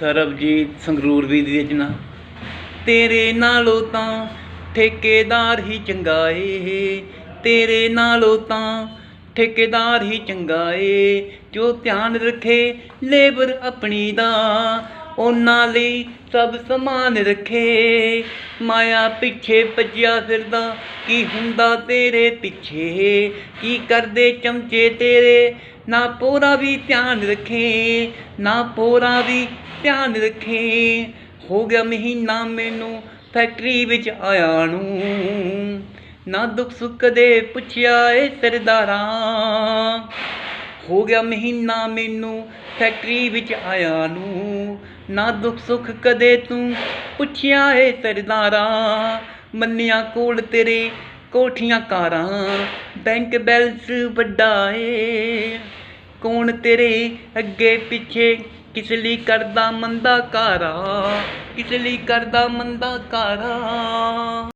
ਸਰਬਜੀਤ ਸੰਗਰੂਰ ਵੀ ਦੀ ਰਚਨਾ। ਤੇਰੇ ਨਾਲੋਂ ਤਾਂ ਠੇਕੇਦਾਰ ਹੀ ਚੰਗਾ ਏ। ਤੇਰੇ ਨਾਲੋਂ ਤਾਂ ਠੇਕੇਦਾਰ ਹੀ ਚੰਗਾ ਏ। ਜੋ ਧਿਆਨ ਰੱਖੇ ਲੇਬਰ ਆਪਣੀ ਦਾ, ਉਹਨਾਂ ਲਈ ਸਭ ਸਮਾਨ ਰੱਖੇ। ਮਾਇਆ ਪਿੱਛੇ ਭੱਜਿਆ ਫਿਰਦਾ, ਕੀ ਹੁੰਦਾ ਤੇਰੇ ਪਿੱਛੇ? ਕੀ ਕਰਦੇ ਚਮਚੇ ਤੇਰੇ? ਨਾ ਪੋਰਾ ਵੀ ਧਿਆਨ ਰੱਖੇ, ਨਾ ਪੋਰਾ ਵੀ ਧਿਆਨ ਰੱਖੇ। ਹੋ ਗਿਆ ਮਹੀਨਾ ਮੈਨੂੰ ਫੈਕਟਰੀ ਵਿੱਚ ਆਇਆ ਨੂੰ। ਨਾ ਦੁੱਖ ਸੁੱਖ ਕਦੇ ਪੁੱਛਿਆ ਏ ਸਰਦਾਰਾਂ। ਹੋ ਗਿਆ ਮਹੀਨਾ ਮੈਨੂੰ ਫੈਕਟਰੀ ਵਿੱਚ ਆਇਆ ਨੂੰ। ਨਾ ਦੁੱਖ ਸੁੱਖ ਕਦੇ ਤੂੰ ਪੁੱਛਿਆ ਏ ਸਰਦਾਰਾਂ। ਮੰਨਿਆ ਕੋਲ ਤੇਰੇ ਕੋਠੀਆਂ ਕਾਰਾਂ। ਬੈਂਕ ਬੈਲੈਂਸ ਵੱਡਾ ਏ। ਕੌਣ ਤੇਰੇ ਅੱਗੇ ਪਿੱਛੇ ਕਿਸ ਲਈ ਕਰਦਾ ਮੰਦਾ ਕਾਰਾ ਕਿਸ ਲਈ ਕਰਦਾ ਮੰਦਾ ਕਾਰਾ।